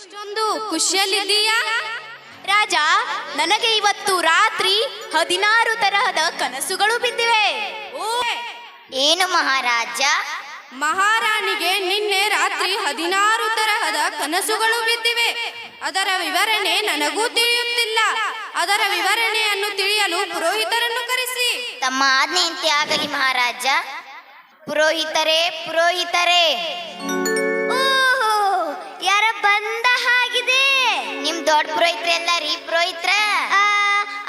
ಇಷ್ಟೊಂದು ಖುಷಿಯಲ್ಲಿದ್ದೀಯಾ? ರಾಜ ನನಗೆ ಇವತ್ತು ರಾತ್ರಿ ಹದಿನಾರು ತರಹದ ಕನಸುಗಳು ಬಿದ್ದಿವೆ. ಓ! ಏನು ಮಹಾರಾಜ? ಮಹಾರಾಣಿಗೆ ನಿನ್ನೆ ರಾತ್ರಿ ಹದಿನಾರು ತರಹದ ಕನಸುಗಳು ಬಿದ್ದಿವೆ. ಅದರ ವಿವರಣೆ ನನಗೂ ತಿಳಿಯುತ್ತಿಲ್ಲ. ಅದರ ವಿವರಣೆಯನ್ನು ತಿಳಿಯಲು ಪುರೋಹಿತರನ್ನು ಕರೆಸಿ. ತಮ್ಮ ಆಜ್ಞೆಯಂತೆ ಆಗಲಿ ಮಹಾರಾಜ. ಪುರೋಹಿತರೇ ಪುರೋಹಿತರೇ. ಬಂದ ಹಾಗಿದೆ. ನಿಮ್ ದೊಡ್ಡ ಪುರೋಹಿತ್ರ ಎಲ್ಲ ರೀ ಪುರೋಹಿತ್ರ?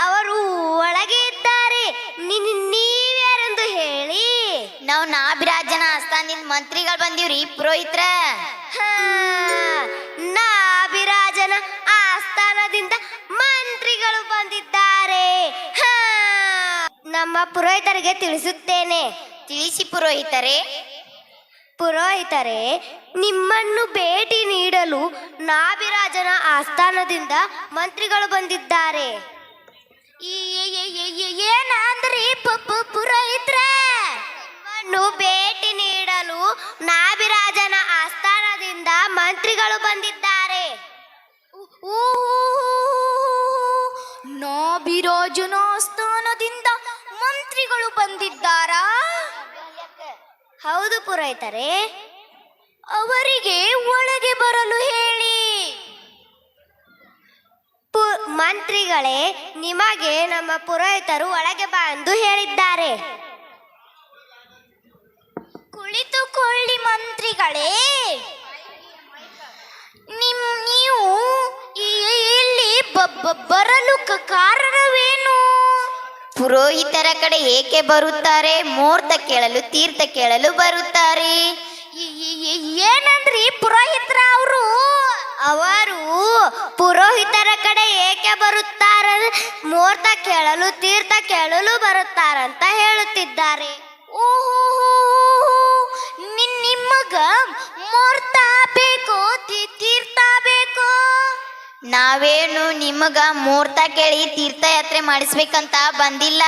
ಅವರು ಒಳಗೆ ಇದ್ದಾರೆ. ನೀವ್ಯಾರೆಂದು ಹೇಳಿ? ನಾವು ನಾಭಿರಾಜನ ಆಸ್ಥಾನದಿಂದ ಮಂತ್ರಿಗಳು ಬಂದೀವ್ರಿ ಪುರೋಹಿತ್ರ. ನಾಭಿರಾಜನ ಆಸ್ಥಾನದಿಂದ ಮಂತ್ರಿಗಳು ಬಂದಿದ್ದಾರೆ. ಹಾ. ನಮ್ಮ ಪುರೋಹಿತರಿಗೆ ತಿಳಿಸುತ್ತೇನೆ. ತಿಳಿಸಿ ಪುರೋಹಿತರೆ. ಪುರೋಹಿತರೆ, ನಿಮ್ಮನ್ನು ಭೇಟಿ ನೀಡಲು ನಾಭಿರಾಜನ ಆಸ್ಥಾನದಿಂದ ಮಂತ್ರಿಗಳು ಬಂದಿದ್ದಾರೆ. ಏನಂದ್ರಿ ನಿಮ್ಮನ್ನು ಭೇಟಿ ನೀಡಲು ನಾಭಿರಾಜನ ಆಸ್ಥಾನದಿಂದ ಮಂತ್ರಿಗಳು ಬಂದಿದ್ದಾರೆ. ನಾಭಿರಾಜನ ಆಸ್ಥಾನದಿಂದ ಮಂತ್ರಿಗಳು ಬಂದಿದ್ದಾರಾ? ಹೌದು ಪುರೋಹಿತರೆ. ಅವರಿಗೆ ಒಳಗೆ ಬರಲು ಹೇಳಿ. ಮಂತ್ರಿಗಳೇ, ನಿಮಗೆ ನಮ್ಮ ಪುರೋಹಿತರು ಒಳಗೆ ಬಾ ಎಂದು ಹೇಳಿದ್ದಾರೆ. ಕುಳಿತುಕೊಳ್ಳಿ ಮಂತ್ರಿಗಳೇ. ನಿಮ್, ನೀವು ಇಲ್ಲಿ ಬರಲು ಕಾರಣವೇನು ಪುರೋಹಿತರ ಕಡೆ ಏಕೆ ಬರುತ್ತಾರೆ? ಮುಹೂರ್ತ ಕೇಳಲು, ತೀರ್ಥ ಕೇಳಲು ಬರುತ್ತಾರೆ. ಏನಂದ್ರಿ ಪುರೋಹಿತರ ಅವರು? ಅವರು ಪುರೋಹಿತರ ಕಡೆ ಏಕೆ ಬರುತ್ತಾರೆ? ಮುಹೂರ್ತ ಕೇಳಲು, ತೀರ್ಥ ಕೇಳಲು ಬರುತ್ತಾರಂತ ಹೇಳುತ್ತಿದ್ದಾರೆ. ಓಹೋ ನಿಮ್ಮಗ ಮುಹೂರ್ತ ಬೇಕು ತೀರ್ಥ ಬೇಕು. ನಾವೇನು ನಿಮಗ ಮುಹೂರ್ತ ಕೇಳಿ ತೀರ್ಥಯಾತ್ರೆ ಮಾಡಿಸ್ಬೇಕಂತ ಬಂದಿಲ್ಲ.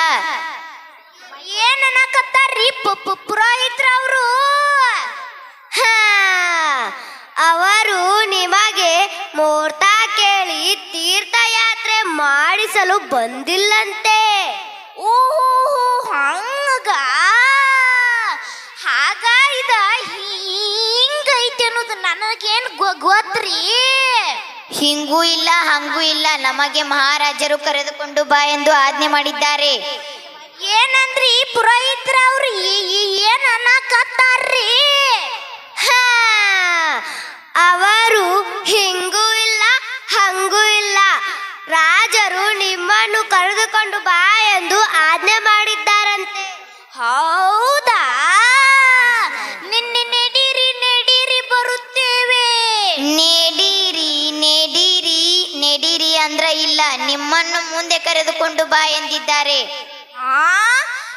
ಏನನ್ನಕತ್ತಾರ್ರಿ ಪು- ಪು- ಪುರೋಹಿತ್ರ ಅವರು. ಅವರು ನಿಮಗೆ ಮುಹೂರ್ತ ಕೇಳಿ ತೀರ್ಥಯಾತ್ರೆ ಮಾಡಿಸಲು ಬಂದಿಲ್ಲಂತೆ. ಓಹೋ ಹಂಗ? ಹಾಗ ಹಿಂಗೈತಿ ಅನ್ನೋದು ನನಗೇನು ಗೊತ್ತ್ರಿ? ಹಿಂಗೂ ಇಲ್ಲ, ಹಂಗೂ ಇಲ್ಲ. ನಮಗೆ ಮಹಾರಾಜರು ಕರೆದುಕೊಂಡು ಬಾ ಎಂದು ಆಜ್ಞೆ ಮಾಡಿದ್ದಾರೆ. ಏನಂದ್ರಿ ಪುರೋಹಿತ್ರ ಅವ್ರು? ಏನ್ ಅವರು ಹಿಂಗೂ ಇಲ್ಲ, ಹಂಗೂ ಇಲ್ಲ. ರಾಜರು ನಿಮ್ಮನ್ನು ಕರೆದುಕೊಂಡು ಬಾ ಎಂದು ಆಜ್ಞೆ ಮಾಡಿದ್ದಾರಂತೆ. ಹೌದಾ. ಕರೆದುಕೊಂಡು ಬಾ ಎಂದಿದ್ದಾರೆ. ಆ?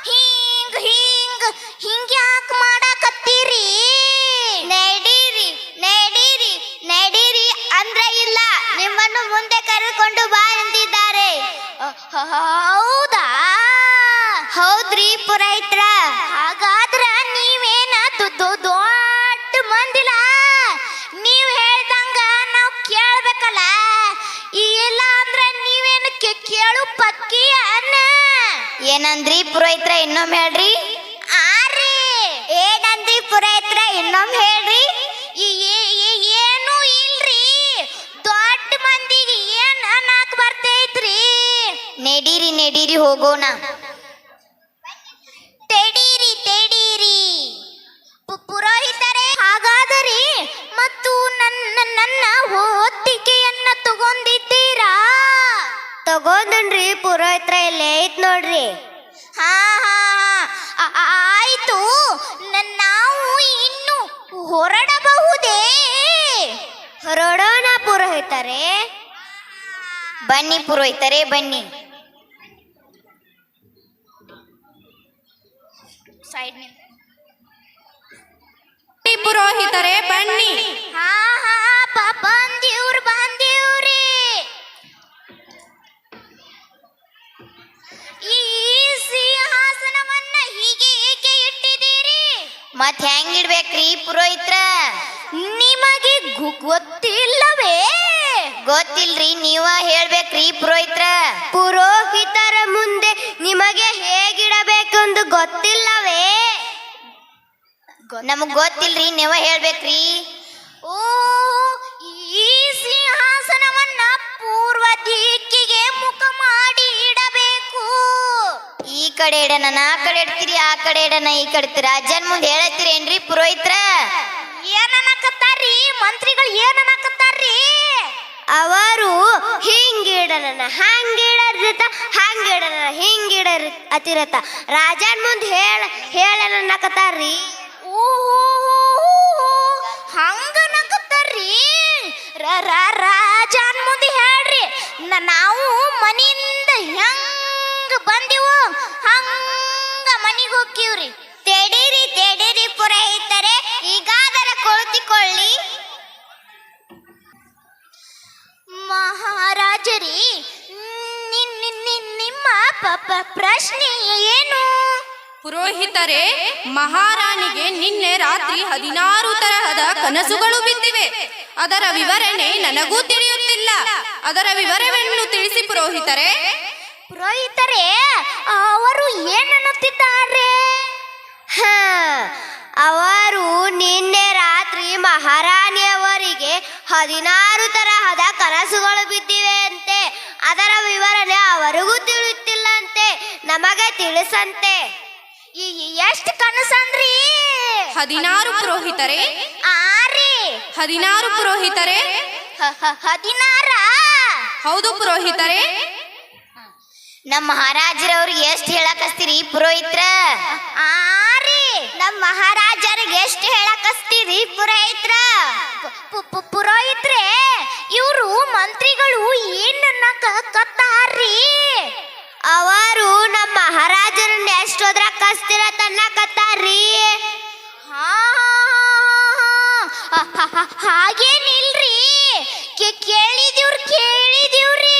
ಹಿಂಗ್ ಹಿಂಗ್ ಹಿಂಗ್ ಯಾಕೆ ಮಾಡಕತ್ತೀರಿ? ನಡೀರಿ ನಡೀರಿ ನಡೀರಿ ಅಂದ್ರೆ ಇಲ್ಲ. ನಿಮ್ಮನ್ನು ಮುಂದೆ ಕರೆದುಕೊಂಡು ಬಾ ಎಂದಿದ್ದಾರೆ. ಹೌದಾ? ಹೌದ್ರಿ ಪುರೈತ್ರ ಹಾಗಾದ್ರ ಏನಂದ್ರಿ ಪುರೋಹಿತ್ರ ಇನ್ನೊಮ್ಮೆ ಹೇಳ್ರಿ? ಆರಿ ಏನಂದ್ರಿ ಪುರೋಹಿತ್ರ ಇನ್ನೊಮ್ಮೆ ಹೇಳ್ರಿ? ಏನೂ ಇಲ್ರಿ. ದೊಡ್ಡ ಮಂದಿಗೆ ಏನ್ ಅನ್ನಕ್ ಬರ್ತೈತ್ರಿ? ನಡೀರಿ ನಡೀರಿ ಹೋಗೋಣ. ತಗೊಂಡ್ರಿ ಪುರೋಹಿತ್ರ ಇಲ್ಲೇ ಐತ್ ನೋಡ್ರಿ. ಹಾ ಹಾ ಆಯ್ತು. ನಾವು ಇನ್ನು ಹೊರಡಬಹುದೇ? ಹೊರಡೋಣ ಪುರೋಹಿತರೆ. ಬನ್ನಿ ಪುರೋಹಿತರೆ ಬನ್ನಿ. ಸೈಡ್ ಪುರೋಹಿತರೆ ಪುರೋಹಿತರೇ ಬನ್ನಿ. ಹಾ ಹಾ ಬಂದಿವ್ರಿ ಬಂದೀವ್ರಿ. ಮತ್ ಹೆಂಗಿಡ್ಬೇಕ್ರಿ ಪುರೋಹಿತ್ರ? ನಿಮಗೆ ಗೊತ್ತಿಲ್ಲವೇ? ಗೊತ್ತಿಲ್ರಿ ನೀವ ಹೇಳ್ಬೇಕ್ರಿ ಪುರೋಹಿತ್ರ. ಪುರೋಹಿತರ ಮುಂದೆ ನಿಮಗೆ ಹೇಗಿಡಬೇಕೆಂದು ಗೊತ್ತಿಲ್ಲವೇ? ನಮಗ್ ಗೊತ್ತಿಲ್ರಿ ನೀವ ಹೇಳ್ಬೇಕ್ರಿ. ಕಡೆ ಇಡನ ಆ ಕಡೆ ಇಡ್ತೀರಿ ಆ ಕಡೆ ಇಡನ ಈ ಕಡೆ ಇಡ್ತೀರಿ. ಅಜ್ಜನ್ ಮುಂದೆ ಹೇಳತ್ತೀರೇನ್ರಿ ಪುರೋಹಿತ್ರ? ಏನನ್ನಕತ್ತಾರ್ರಿ? ಮಂತ್ರಿಗಳು ಏನನ್ನಕತ್ತಾರ್ರಿ? ಅವರು ಹಿಂಗಿಡನ ಹಂಗಿಡರ್ತ ಹಂಗಿಡನ ಹಿಂಗಿಡರ್ ಅತಿರತ ರಾಜನ್ ಮುಂದೆ ಹೇಳ ಹೇಳನಕತ್ತಾರ್ರಿ ಹಂಗ ರ ರಾಜನ್ ಮುಂದೆ ಹೇಳ್ರಿ ನಾವು ಮನೆಯಿಂದ ಹೆಂಗ ಬಂದಿವು, ಹಂಗ ಮನಿಗೆ ಹೋಗ್ತೀವ್ರಿ. ತೆಡೀರಿ ತೆಡೀರಿ ಪುರೋಹಿತರೆ, ಈಗಾದರೆ ಕುಳಿತುಕೊಳ್ಳಿ. ಮಹಾರಾಜರಿ ನಿಮ್ಮ ಪ್ರಶ್ನೆ ಏನು? ಪುರೋಹಿತರೆ, ಮಹಾರಾಣಿಗೆ ನಿನ್ನೆ ರಾತ್ರಿ ಹದಿನಾರು ತರಹದ ಕನಸುಗಳು ಬಿದ್ದಿವೆ. ಅದರ ವಿವರಣೆ ನನಗೂ ತಿಳಿಯುತ್ತಿಲ್ಲ. ಅದರ ವಿವರವನ್ನು ತಿಳಿಸಿ ಪುರೋಹಿತರೆ ಪುರೋಹಿತರೇ ಅವರು ಏನನ್ನುತ್ತಿದ್ದಾರೆ? ಹ, ಅವರು ನಿನ್ನೆ ರಾತ್ರಿ ಮಹಾರಾಣಿಯವರಿಗೆ ಹದಿನಾರು ತರಹದ ಕನಸುಗಳು ಬಿದ್ದಿವೆ ಅಂತೆ. ಅದರ ವಿವರಣೆ ಅವರಿಗೂ ತಿಳಿಯುತ್ತಿಲ್ಲಂತೆ ನಮಗೆ ತಿಳಿಸಂತೆ. ಎಷ್ಟು ಕನಸಂದ್ರಿ? ಹದಿನಾರು ಪುರೋಹಿತರೇ? ಆರಿ ಹದಿನಾರು ಪುರೋಹಿತರೇ? ಹದಿನಾರ? ಹೌದು ಪುರೋಹಿತರೆ. ನಮ್ಮ ಮಹಾರಾಜರವ್ರು ಎಷ್ಟ್ ಹೇಳಕಸ್ತೀರಿ ಪುರೋಹಿತ್ರ? ಆರಿ ನಮ್ಮ ಮಹಾರಾಜರಿಗೆ ಎಷ್ಟು ಹೇಳಕಸ್ತೀರಿ ಪುರೋಹಿತ್ರ? ಪುರೋಹಿತ್ರೆ ಇವರು ಮಂತ್ರಿಗಳು ಏನನ್ನ ಕತ್ತಾರ್ರಿ? ಅವರು ನಮ್ಮ ಮಹಾರಾಜರನ್ನ ಎಷ್ಟೋದ್ರ ಕಸ್ತಿರ ತನ್ನ ಕತ್ತಾರ್ರಿ? ಹಾಗೇನಿಲ್ರಿ ಕೇ- ಕೇಳಿದೀವ್ರಿ ಕೇಳಿದೀವ್ರಿ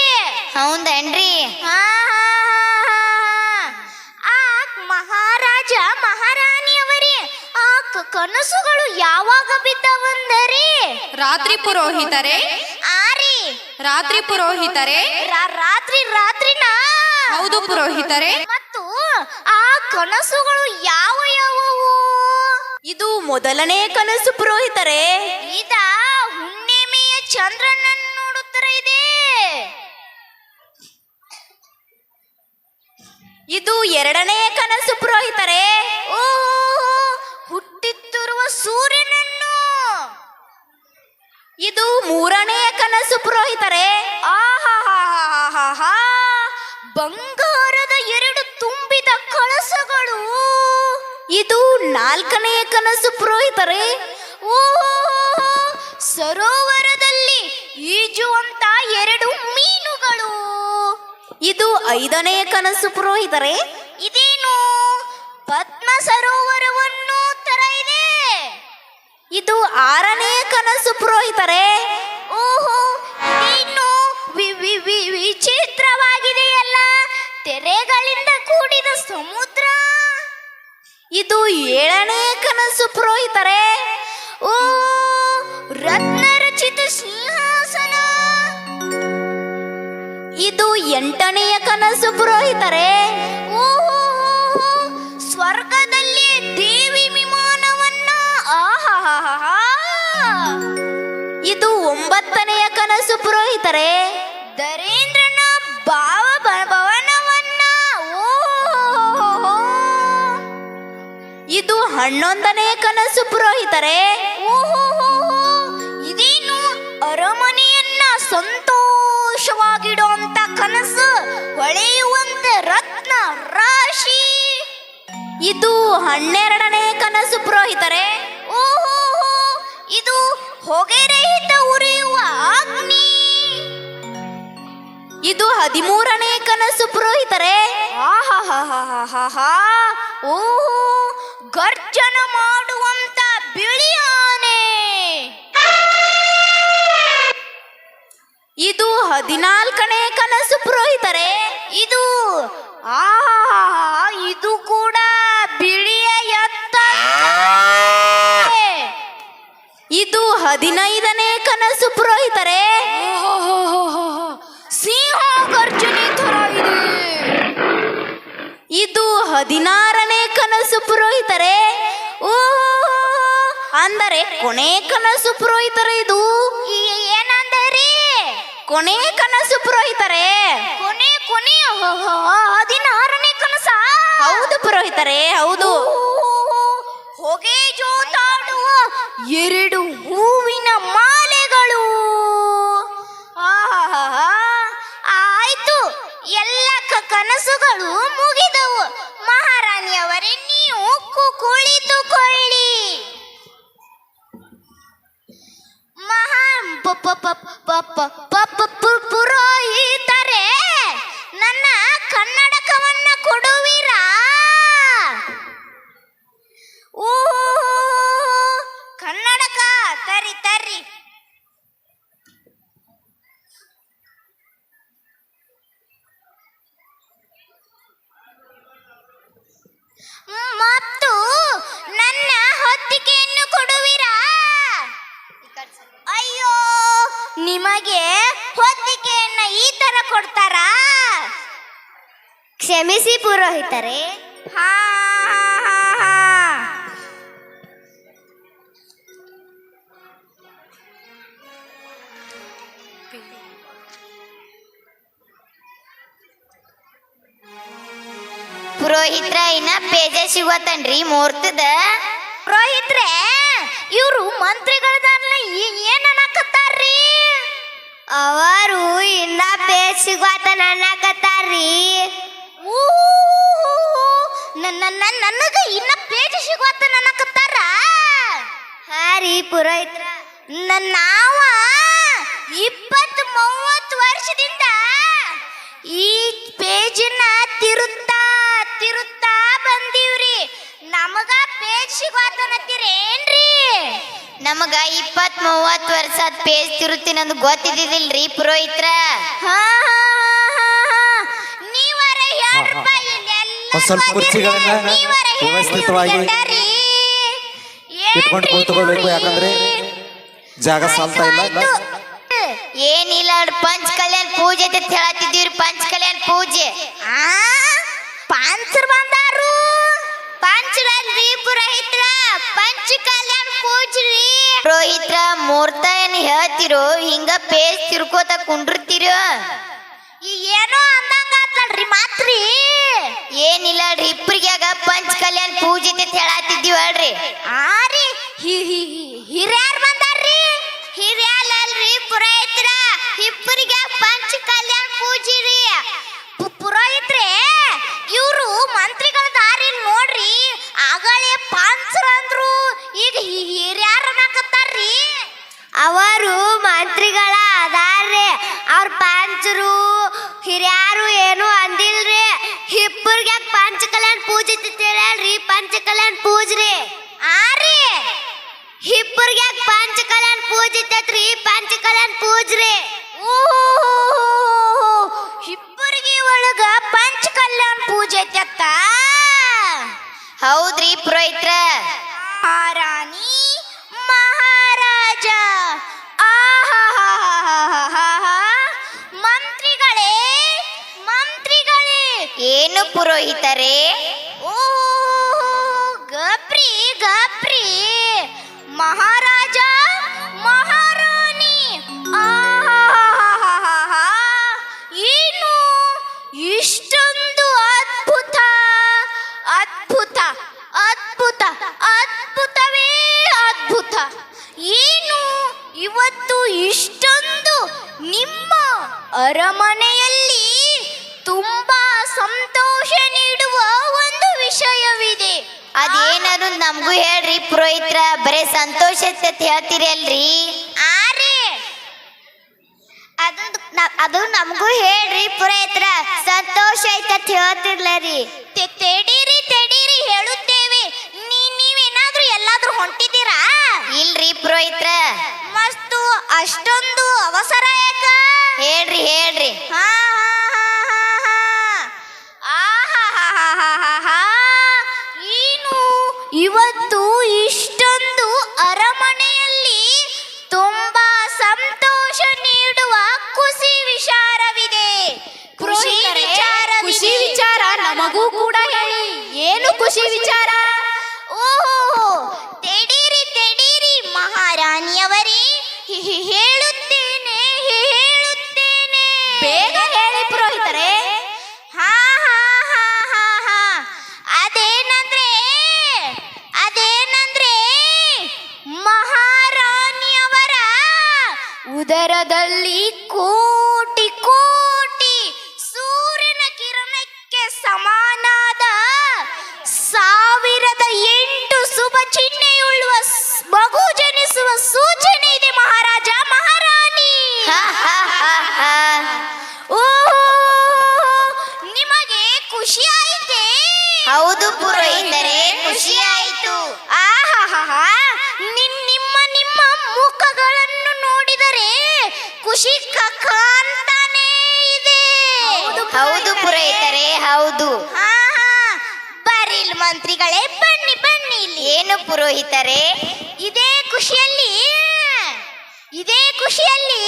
ಹೌದೇನ್ರಿ ಆ ಮಹಾರಾಜ ಮಹಾರಾಣಿಯವರೇ ಆ ಕ- ಕನಸುಗಳು ಯಾವಾಗ ಬಿದ್ದವಂದರೆ? ರಾತ್ರಿ ಪುರೋಹಿತರೆ. ಆರಿ. ರಾತ್ರಿ ಪುರೋಹಿತರೆ. ರಾ- ರಾತ್ರಿ ರಾತ್ರಿನ. ಹೌದು ಪುರೋಹಿತರೆ. ಮತ್ತು ಆ ಕನಸುಗಳು ಯಾವ ಯಾವುವು? ಇದು ಮೊದಲನೇ ಕನಸು ಪುರೋಹಿತರೆ. ಇದ ಹುಣ್ಣಿಮೆಯ ಚಂದ್ರನನ್ನು ನೋಡುತ್ತರ ಇದೆ. ಇದು ಎರಡನೇ ಕನಸು ಪುರೋಹಿತರೆ. ಓ ಹುಟ್ಟಿತ್ತಿರುವ ಸೂರ್ಯನನ್ನು. ಇದು ಮೂರನೇ ಕನಸು ಪುರೋಹಿತರೆ. ಆಹಾ ಬಂಗಾರದ ಎರಡು ತುಂಬಿದ ಕಳಸಗಳು. ಇದು ನಾಲ್ಕನೆಯ ಕನಸು ಪುರೋಹಿತರೆ. ಓ ಸರೋವರದಲ್ಲಿ ಈಜುವಂತ ಎರಡು ಮೀನುಗಳು. ಇದು ಐದನೆಯ ಕನಸು ಪುರೋಹಿತರೆ. ಇದೇನು? ಪದ್ಮ ಸರೋವರವನ್ನು ಇದು ಆರನೇ ಕನಸು ಪುರೋಹಿತರೆ. ಓಹೋ ವಿ- ವಿಚಿತ್ರವಾಗಿದೆಯಲ್ಲ. ತೆರೆಗಳಿಂದ ಕೂಡಿದ ಸಮುದ್ರ. ಇದು ಏಳನೇ ಕನಸು ಪುರೋಹಿತರೆ. ಓ, ರತ್ನರಚಿತ ಸಿಂಹಾಸನ. ಇದು ಎಂಟನೆಯ ಕನಸು ಪುರೋಹಿತರೆ. ಪುರೋಹಿತರೆ ದರೇಂದ್ರನ ಭಾವ ಭವನವನ್ನ ಇದು ಹನ್ನೊಂದನೇ ಕನಸು ಪುರೋಹಿತರೆ. ಇದೇನು ಅರಮನೆಯನ್ನ ಸಂತೋಷವಾಗಿಡುವಂತ ಕನಸು ಹೊಳೆಯುವಂತೆ ರತ್ನ ರಾಶಿ. ಇದು ಹನ್ನೆರಡನೇ ಕನಸು ಪುರೋಹಿತರೆ. ಓಹೋ. ಇದು ಹೊಗೆರಹಿತ ಉರಿಯುವ ಅಗ್ನಿ. ಇದು ಹದಿಮೂರನೇ ಕನಸು ಪುರೋಹಿತರೆ. ಓಹೋ ಗರ್ಜನ ಮಾಡುವಂತ ಬಿಳಿಯಾನೆ. ಆನೆ ಇದು ಹದಿನಾಲ್ಕನೇ ಕನಸು ಪುರೋಹಿತರೆ. ಇದು ಆ ಇದು ಕೂಡ ಬಿಳಿಯ ಎತ್ತ ಇದು ಹದಿನೈದನೇ ಕನಸು ಪುರೋಹಿತರೆ. ಹದಿನಾರನೇ ಕನಸು ಪುರೋಹಿತರೆ ಓ ಅಂದರೆ ಕೊನೆ ಕನಸು ಪುರೋಹಿತರೆ ಇದು. ಏನಂದರೆ? ಕೊನೆ ಕನಸು ಪುರೋಹಿತರೆ. ಕೊನೆ ಕೊನೆ ಹದಿನಾರನೇ ಕನಸ? ಹೌದು ಪುರೋಹಿತರೆ ಹೌದು. ಹೊಗೆ ಜೋತಾಡುವ ಎರಡು ಹೂವಿನ ಕ್ಷಮಿಸಿ ಪುರೋಹಿತರೆ. ಹಾ. ಪುರೋಹಿತ್ರ ಇನ್ನ ಪೇಜ ಸಿಗೋತನ್ರಿ ಮುಹೂರ್ತದ ಪುರೋಹಿತ್ರೆ ಇವರು ಮಂತ್ರಿಗಳ ಏನ್ ಅನ್ನಕತ್ತಾರ್ರಿ? ಅವರು ಇನ್ನ ಪೇಜ್ ಸಿಗೋತನ ಅನ್ನಕತ್ತಾರ್ರಿ. ನನಗ ಇನ್ನ ಪೇಜ್ ಸಿಗುವತ್ತ ಅನ್ನಕತ್ತಾರ ಹಾ ರೀ ಪುರೋಹಿತ್ರ ನನ್ನ ನಾವ ಇಪ್ಪತ್ತು ಮೂವತ್ತು ವರ್ಷದಿಂದ ಈ ಪೇಜನ್ನ ತಿರುತ್ತಾ ತಿರುತ್ತಾ ಬಂದೀವ್ರಿ. ನಮಗ ಪೇಜ್ ಸಿಗೋತನತ್ತೀರೇನ್ರಿ ನಮಗ ಇಪ್ಪತ್ ಮೂವತ್ತು ವರ್ಷ ಪೇಜ್ ತಿರುತ್ತೀನಂದು ಗೊತ್ತಿದ್ದಿಲ್ರಿ ಪುರೋಹಿತ್ರ. ಹಾ, ಸ್ವಲ್ಪ ಕುರ್ಚಿಗಳನ್ನ ವ್ಯವಸ್ಥಿತವಾಗಿ. ಇಟ್ಕೊಂಡು ಏನ್ರಿ ಕೂತ್ಕೊಳ್ಬೇಕು ಯಾಕಂದ್ರೆ ಜಾಗ ಸಾಲ್ತಾ ಇಲ್ಲ. ಏನಿಲ್ಲ ಪಂಚ ಕಲ್ಯಾಣ ಪೂಜೆ ಅಂತ ಹೇಳತ್ತಿದ್ದೀವ್ರಿ ಪಂಚ ಕಲ್ಯಾಣ ಪೂಜೆ. ಆ? ಬಂದಾರು. ಪಂಚರ ಪಂಚರಲ್ರಿ ಪುರೋಹಿತ್ರ ಪಂಚ ಕಲ್ಯಾಣ ಪೂಜ್ರಿ ಪುರೋಹಿತ್ರ ಮೂರ್ತ ಏನ್ ಹೇಳ್ತಿರೋ ಹಿಂಗ ಪೇಜ್ ತಿರ್ಕೋತ ಕುಂಡಿರ್ತೀರೋ? ಏನೋ ಅಂದಂಗ ಮಾತ್ರಿ. ಏನಿಲ್ಲ ರೀ ಇಬ್ಬರಿಗ್ಯಾಗ ಪಂಚ ಕಲ್ಯಾಣ ಇಬ್ಬರಿಗೆ ಪಂಚ ಪೂಜೆ ಇತ್ತೈತ್ರಿ ಪಂಚ ಕಲ್ಯಾಣ ಪೂಜ್ರಿ. ಇಬ್ಬರಿಗೆ ಒಳಗ ಪಂಚ ಕಲ್ಯಾಣ ಪೂಜೆ ತೆತ್ತ ಹೌದ್ರಿ ಪುರೋಹಿತ್ರ. ಮಹಾರಾಣಿ ಮಹಾರಾಜ. ಆಹಾಹಾಹಾಹಾಹಾ. ಮಂತ್ರಿಗಳೇ ಮಂತ್ರಿಗಳೇ. ಏನು ಪುರೋಹಿತರೇ? ಅದು ನಮಗೂ ಹೇಳ್ರಿ ಪುರೋಹಿತ್ರ. ಸಂತೋಷ ಐತತ್ ಹೇಳ್ತಿರ್ಲ ರೀ. ತೇಡಿರಿ ತೆಡೀರಿ ಹೇಳುತ್ತೇವೆ. ನೀ ನೀವೇನಾದ್ರೂ ಎಲ್ಲಾದ್ರೂ ಹೊಂಟಿದ್ದೀರಾ? ಇಲ್ರಿ ಪುರೋಹಿತ್ರ. ಮಸ್ತು ಅಷ್ಟೊಂದು ಅವಸರ ಯಾಕ? ಹೇಳ್ರಿ ಹೇಳ್ರಿ. ಹಾ, ಮಂತ್ರಿಗಳೇ, ಬನ್ನಿ ಬನ್ನಿ, ಇಲ್ಲಿ ಏನು ಪುರೋಹಿತರೇ? ಇದೇ ಖುಷಿಯಲ್ಲಿ ಇದೇ ಖುಷಿಯಲ್ಲಿ.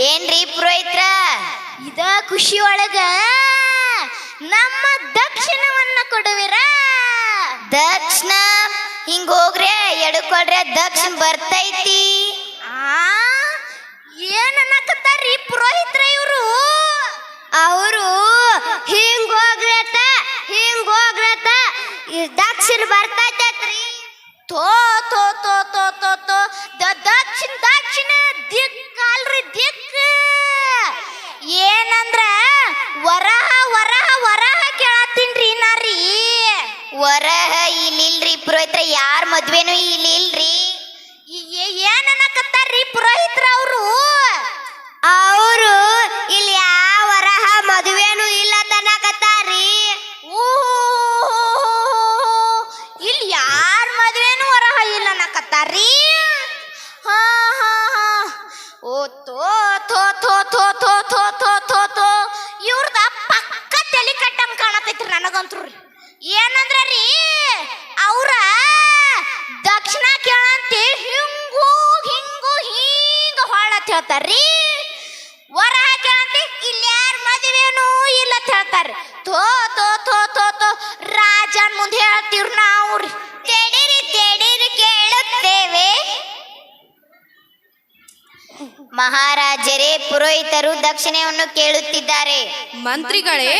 ಏನ್ರಿ ಪುರೋಹಿತ್ರ? ಇದ ಖುಷಿ ಒಳಗ ನಮ್ಮ ದಕ್ಷಿಣವನ್ನ ಕೊಡುವಿರ? ದಕ್ಷಿಣ? ಹಿಂಗ ಹೋಗ್ರೆ ಎಡಕೊಳ್ರೆ ದಕ್ಷಿಣ ಬರ್ತೈತಿ. ಆ ಏನನ್ನಕತ್ತಾರಿ ಪುರೋಹಿತ್ರ ಇವರು? ಅವರು, ಹಿಂಗ ಹೋಗ್ರತ ಹಿಂಗ ಹೋಗ್ರತ ದಕ್ಷಿಣ ಬರ್ತೈತೈತ್ರಿ. ತೋ ತೋ ತೋ ತೋ ತೋ ತೋ. ದ- ದಕ್ಷಿಣ ದಕ್ಷಿಣ ದಿಕ್ ಅಲ್ರಿ ದಿಕ್ ಏನಂದ್ರ ವರಹ ವರಹ ವರಹ ಕೇಳತ್ತೀನ್ರಿ ನಾರಿ. ವರಹ ಇಲ್ಲಿಲ್ರಿ ಪುರೋಹಿತ್ರ, ಯಾರ ಮದ್ವೆನೂ ಇಲ್ಲಿಲ್ರಿ. ಏನನ್ನಕತ್ತಾರ್ರಿ ಪುರೋಹಿತ್ರ ಅವರು? ಅವರು ಕಾಣತೈತ್ರಿ ನನಗಂತ್ರು ರೀ. ಏನಂದ್ರ ರೀ, ಅವ್ರ ದಕ್ಷಿಣ ಕೇಳಂತಿ ಹಿಂಗು ಹಿಂಗು ಹಿಂಗ ಹೊಳತ್ ಹೇಳ್ತಾರ್ರಿ ವರ ಕೇಳಂತಿ ಇಲ್ಲಿ ಯಾರ ಮದುವೆನೂ ಇಲ್ಲ ಅಂತ ಹೇಳ್ತಾರ ಥೋ ತೋ ತೋ ತೋ ಥೋ, ರಾಜನ್ ಮುಂದೆ ಹೇಳ್ತೀವ್ರಿ ನಾವು ತೆಡಿರಿ, ತೆಡೀರಿ ಕೇಳುತ್ತೇವೆ. ಮಹಾರಾಜರೇ, ಪುರೋಹಿತರು ದಕ್ಷಿಣೆಯನ್ನು ಕೇಳುತ್ತಿದ್ದಾರೆ. ಮಂತ್ರಿಗಳೇ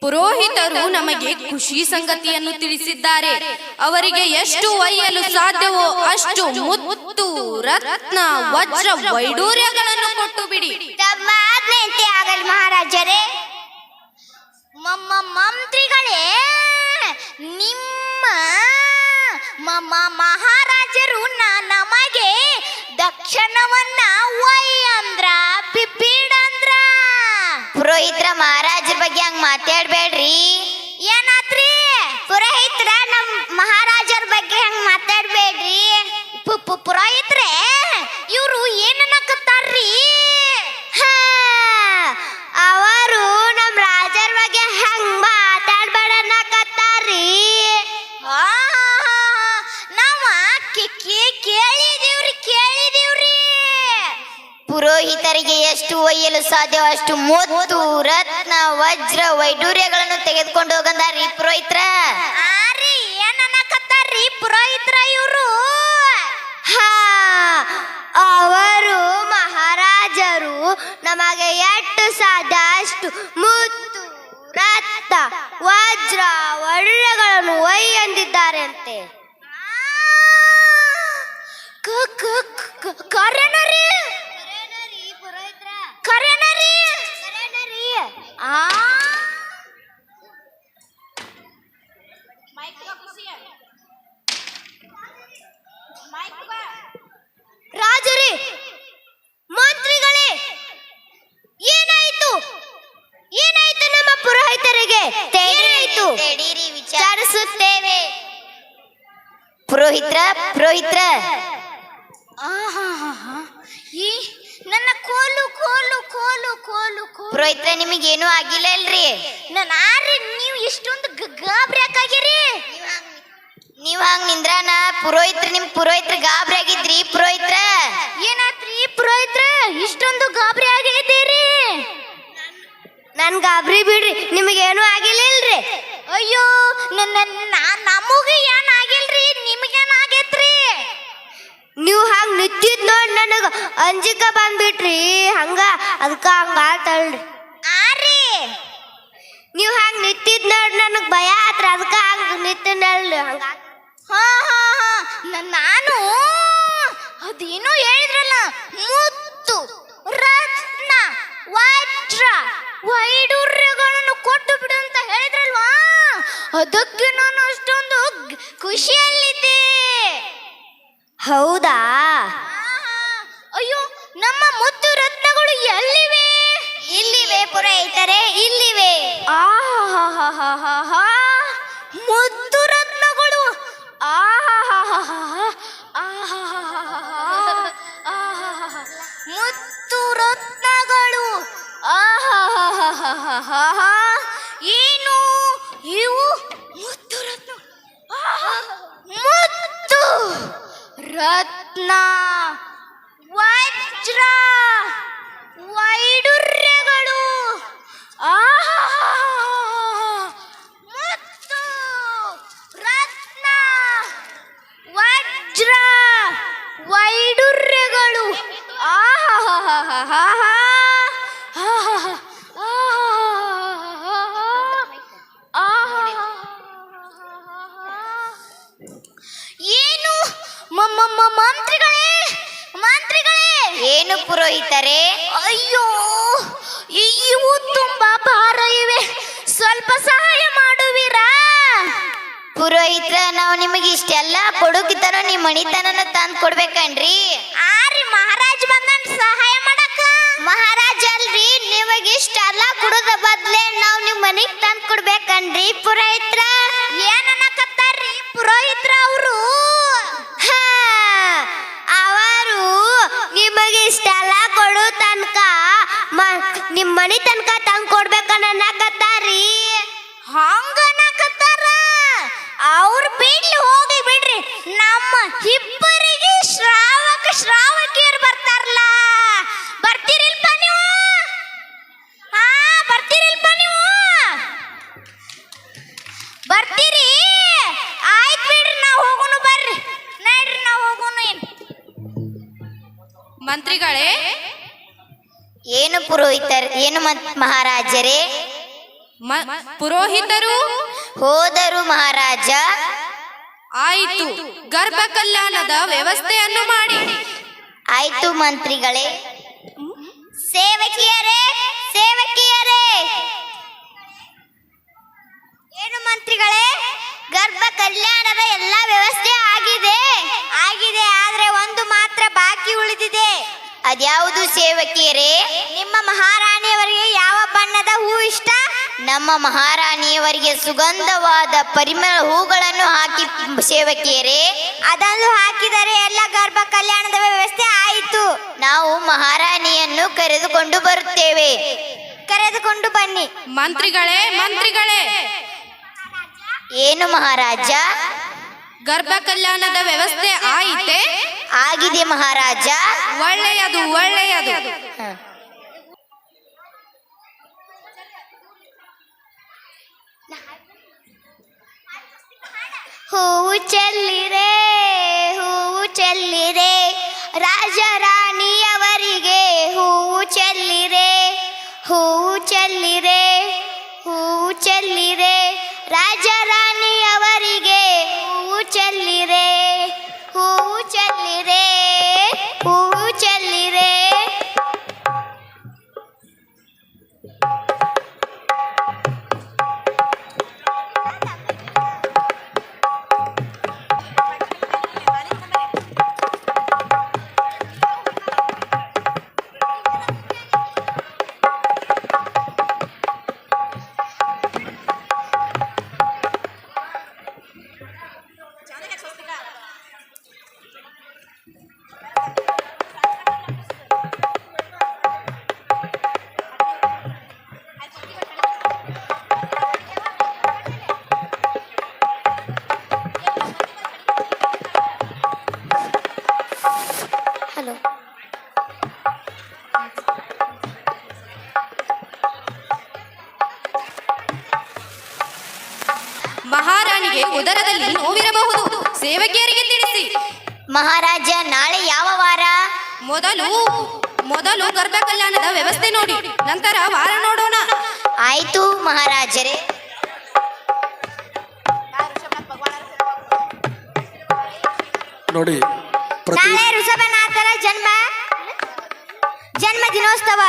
ಪುರೋಹಿತರು ನಮಗೆ ಖುಷಿ ಸಂಗತಿಯನ್ನು ತಿಳಿಸಿದ್ದಾರೆ. ಅವರಿಗೆ ಎಷ್ಟು ಒಯ್ಯಲು ಸಾಧ್ಯವೋ ಅಷ್ಟು ಮುತ್ತು, ರತ್ನ, ವಜ್ರ, ವೈಡೂರ್ಯಗಳನ್ನು ಕೊಟ್ಟು ಬಿಡಿ. ತಮ್ಮ ಆಗಲಿ ಮಹಾರಾಜರೇ. ಮಮ್ಮ ಮಂತ್ರಿಗಳೇ, ನಿಮ್ಮ ಮಮ್ಮ ಮಹಾರಾಜರು ನಮಗೆ ದಕ್ಷಿಣವನ್ನ ಅಂದ್ರ ಬಿಡಂದ್ರ ಪುರೋಹಿತರ ಮಹಾರಾಜ ಬಗ್ಗೆ ಹಂಗ್ ಮಾತಾಡ್ಬೇಡ್ರಿ? ಏನಾತ್ರಿ? ಪುರೋಹಿತ್ರ ನಮ್ ಮಹಾರಾಜರ ಬಗ್ಗೆ ಹಂಗ್ ಮಾತಾಡ್ಬೇಡ್ರಿ? ಪುರೋಹಿತ್ರೆ ಇವ್ರು ಏನನ್ನಕತ್ತಾರ್ರಿ ಹಾ, ಎಷ್ಟು ಒಯ್ಯಲು ಸಾಧ್ಯ ಅಷ್ಟು ಮುತ್ತು, ರತ್ನ, ವಜ್ರ ವೈಡೂರ್ಯಗಳನ್ನು ತೆಗೆದುಕೊಂಡು ಹೋಗಂದಾರಿ ಪುರೋಹಿತ್ರ. ಆರಿ ಪುರೋಹಿತ್ರ ಇವರು? ಹಾ, ಅವರು ಮಹಾರಾಜರು, ನಮಗೆ ಎಷ್ಟು ಸಾಧ್ಯ? ಅಷ್ಟು ಮುತ್ತು, ರತ್ನ, ವಜ್ರ ವಜ್ರಗಳನ್ನು ಒಯ್ಯಂದಿದ್ದಾರೆ ಅಂತೆ ಕರೆನರಿ. Ah! ಅಂಜಿಕ ಬಂದ್ಬಿಟ್ರಿ. ಹಂಗ ಅದಕ್ಕ ಹಂಗ ಆತಳ್ರಿ. ಆರಿ ನೀವು ಹಂಗ ನಿಂತಿದ್ ನೋಡ್ ನನಗ್ ಭಯ ಆತ್ರ ಅದಕ್ಕ ಹಂಗ ನಿಂತಿನಲ್ರಿ ಹಂಗ ಹಾ ಹಾ ಹಾ. ನ- ನಾನು ಅದೇನೋ ಹೇಳಿದ್ರಲ್ಲ ಮುತ್ತು ರತ್ನ ವಜ್ರ ವೈಡೂರ್ಯಗಳನ್ನು ಕೊಟ್ಟು ಬಿಡು ಅಂತ ಹೇಳಿದ್ರಲ್ವಾ? ಅದಕ್ಕೆ ನಾನು ಅಷ್ಟೊಂದು ಖುಷಿಯಲ್ಲಿದ್ದೆ. ಹೌದಾ? ಅಯ್ಯೋ ನಮ್ಮ ಮುತ್ತು ರತ್ನಗಳು ಎಲ್ಲಿವೆ ಇಲ್ಲಿವೆ ಪುರೋಹಿತರೆ ಇಲ್ಲಿವೆ ಆಹಾಹಾಹಾಹಾ ಮುದ್ದು ರತ್ನಗಳು ಆಹಾಹಾಹಾಹಾ. ಆಹಾಹಾಹಾಹಾ. ಆಹಾಹಾಹಾ. ಮುತ್ತು ರತ್ನಗಳು ಆಹಾಹಾಹಾಹಾ ಏನು ಇವು ಮುತ್ತು ರತ್ನ ಆಹಾ. ಮುತ್ತು ರತ್ನ ವಜ್ರ ವೈಡೂರ್ಯಗಳು ಆಹಾಹಾಹಾಹಾ. ಮುತ್ತು ರತ್ನ ವಜ್ರ ವೈಡೂರ್ಯಗಳು ಆಹಾಹಾಹಾಹಾಹಾ. ಆಹಾಹಾ. ಆಹಾಹಾಹಾಹಾ. ಏನು ಮ- ಮ- ಮ- ಮಂತ್ರಿಗಳೇ ಮಂತ್ರಿಗಳೇ ಏನು ಪುರೋಹಿತರೆ? ಅಯ್ಯೋ ಇವು ತುಂಬಾ ಭಾರ ಇವೆ. ಸ್ವಲ್ಪ ಸಹಾಯ ಮಾಡುವಿರಾ? ಪುರೋಹಿತ್ರ ನಾವು ನಿಮಗೆ ಇಷ್ಟೆಲ್ಲ ಕೊಡುಕಿತನ ನಿಮ್ಮ ಮಣಿತನನ ತಂದು ಕೊಡ್ಬೇಕನ್ರಿ? ಆರಿ ಮಹಾರಾಜ್ ಬಂದನ್ ಸಹಾಯ ಮಾಡಕ ಮಹಾರಾಜ ಅಲ್ರಿ ನಿಮಗೆ ಇಷ್ಟೆಲ್ಲ ಕೊಡೋದ ಬದ್ಲೆ ನಾವು ನಿಮ್ಮ ಮನೆಗೆ ತಂದು ಕೊಡ್ಬೇಕನ್ರಿ ಪುರೋಹಿತ್ರ? ಏನನ್ನಕತ್ತಾರ್ರಿ ಪುರೋಹಿತ್ರ ಅವರು ಹಾ, ಅವರು ನಿಮಗೆ ಇಷ್ಟೆಲ್ಲ ಕೊಡು ತನಕ. ನಿಮ್ಮ ಮನಿ ತನಕ ತಂದ್ ಕೊಡ್ಬೇಕನ್ನಕತ್ತಾರಿ ಅನ್ನಕತ್ತಾರ ಅವ್ರ ಬಿಡ್ಲಿ ಹೋಗಿ ಬಿಡ್ರಿ. ನಮ್ಮ ಇಬ್ಬರಿಗೆ ಶ್ರಾವಕ ಶ್ರಾವಕಿಯರು ಬರ್ತಾರಲ್ಲ. ಬರ್ತೀರಿಲ್ಪ ನೀವು? ಹಾ ಬರ್ತೀರಿಲ್ಪ ಏನು ಮಹಾರಾಜರೇ. ಪುರೋಹಿತರು? ಹೋದರು ಮಹಾರಾಜ. ಆಯಿತು ಗರ್ಭ ಕಲ್ಯಾಣದ ವ್ಯವಸ್ಥೆಯನ್ನು ಮಾಡಿ. ಆಯ್ತು ಮಂತ್ರಿಗಳೇ. ಸೇವಕಿಯರೇ ಸೇವಕಿಯರೇ. ಏನು ಮಂತ್ರಿಗಳೇ? ಗರ್ಭ ಕಲ್ಯಾಣದ ಎಲ್ಲಾ ವ್ಯವಸ್ಥೆ ಅದ್ಯಾವುದು ಸೇವಕಿಯರೇ? ನಿಮ್ಮ ಮಹಾರಾಣಿಯವರಿಗೆ ಯಾವ ಬಣ್ಣದ ಹೂ ಇಷ್ಟ? ನಮ್ಮ ಮಹಾರಾಣಿಯವರಿಗೆ ಸುಗಂಧವಾದ ಪರಿಮಳ ಹೂಗಳನ್ನು ಹಾಕಿ ಸೇವಕಿಯರೇ. ಅದನ್ನು ಹಾಕಿದರೆ ಎಲ್ಲ ಗರ್ಭ ಕಲ್ಯಾಣದ ವ್ಯವಸ್ಥೆ ಆಯಿತು. ನಾವು ಮಹಾರಾಣಿಯನ್ನು ಕರೆದುಕೊಂಡು ಬರುತ್ತೇವೆ. ಕರೆದುಕೊಂಡು ಬನ್ನಿ. ಮಂತ್ರಿಗಳೇ ಮಂತ್ರಿಗಳೇ. ಏನು ಮಹಾರಾಜ? ಗರ್ಭ ಕಲ್ಯಾಣದ ವ್ಯವಸ್ಥೆ ಆಯಿತೆ? ಆಗಿದೆ ಮಹಾರಾಜ ಒಳ್ಳೆಯದು ಒಳ್ಳೆಯದು ಹೂವು ಚೆಲ್ಲಿರೆ ಹೂವು ಚೆಲ್ಲಿರೆ ರಾಜ ರಾಣಿಯವರಿಗೆ ಹೂವು ಚೆಲ್ಲಿರೆ ಹೂವು ಚೆಲ್ಲಿರೆ ಹೂವು ಚೆಲ್ಲಿರೆ ರಾಜ ರಾಣಿಯವರಿಗೆ ಉದರದಲ್ಲಿ ನೋವಿರಬಹುದು. ಸೇವಕಿಯರಿಗೆ ತಿಳಿಸಿ. ಮಹಾರಾಜ ನಾಳೆ ಯಾವ ವಾರ? ಮೊದಲು ಮೊದಲು ಗರ್ಭ ಕಲ್ಯಾಣದ ವ್ಯವಸ್ಥೆ ನೋಡಿ. ನಂತರ ವಾರ ನೋಡೋಣ. ಆಯ್ತು ಮಹಾರಾಜರೇ. ನೋಡಿ ನಾಳೆ ಋಷಭನಾಥರ ಜನ್ಮ. ಜನ್ಮ ದಿನೋತ್ಸವ.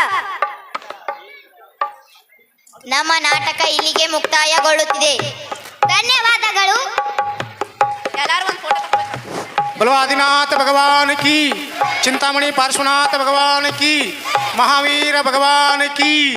ನಮ್ಮ ನಾಟಕ ಇಲ್ಲಿಗೆ ಮುಕ್ತಾಯಗೊಳ್ಳುತ್ತಿದೆ. ಧನ್ಯವಾದಗಳು ಬಲೋ ಆದಿನಾಥ ಭಗವಾನ್ ಕಿ ಚಿಂತಾಮಣಿ ಪಾರ್ಶ್ವನಾಥ ಭಗವಾನ್ ಕಿ ಮಹಾವೀರ ಭಗವಾನ್ ಕಿ